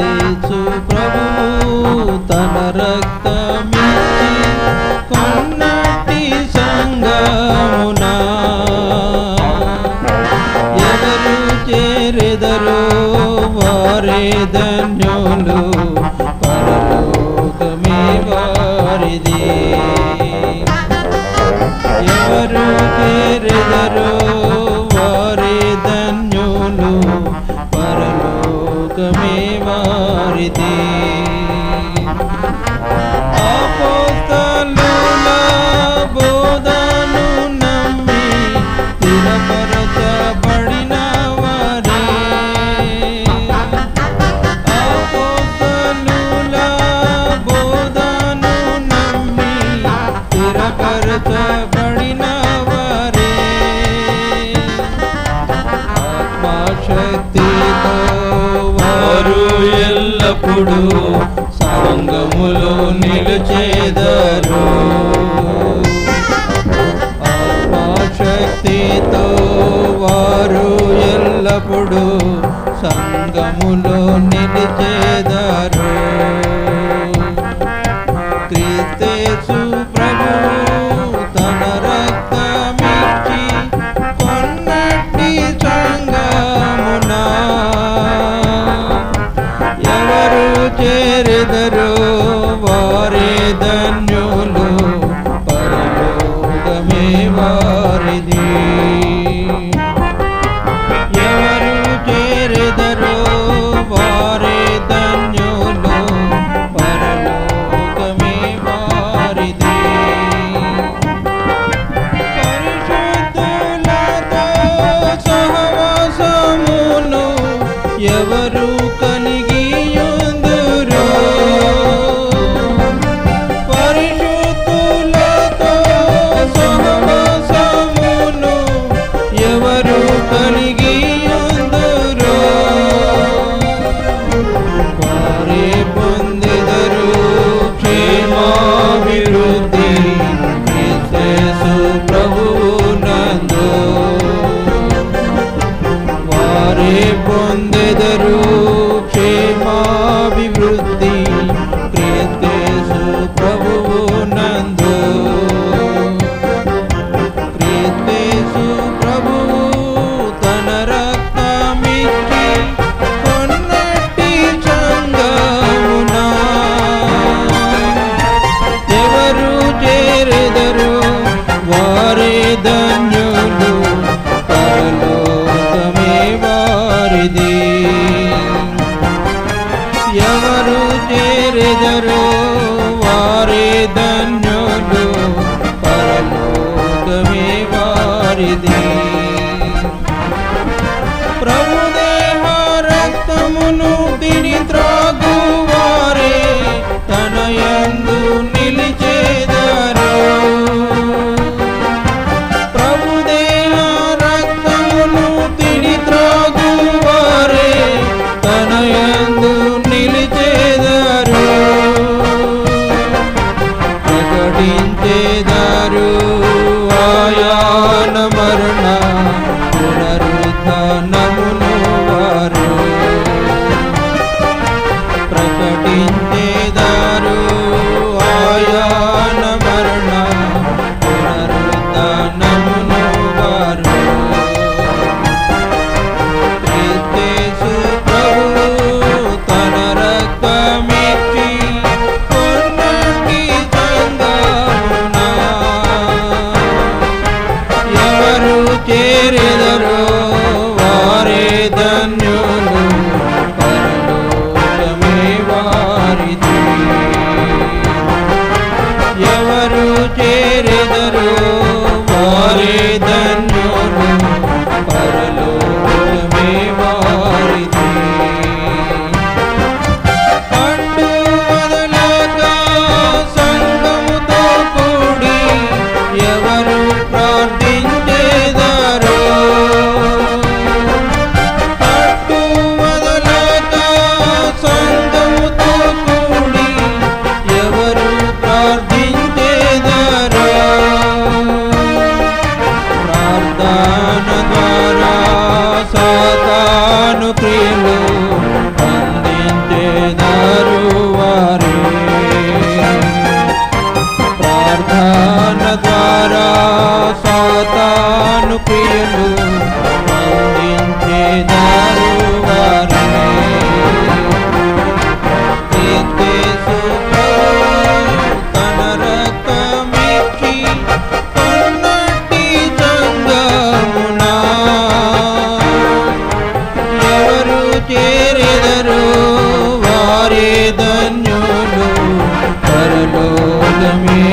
యేసు ప్రభువు తన రక్తమిచ్చి కొన్నటి సంగమున. ఎవరు చేరెదరో వారేద ఎప్పుడు సంగములో నిలుచేదరు. శక్తితో వారు ఎల్లప్పుడు సంగములో నిలిచేదరు. Sadhguru పాపియులు అందించేదారు వారిని. తన రక్తమిచ్చి ఉన్నటి సంగమునా ఎవరు చేరెదరు వారే ధన్యులు పరలోకమే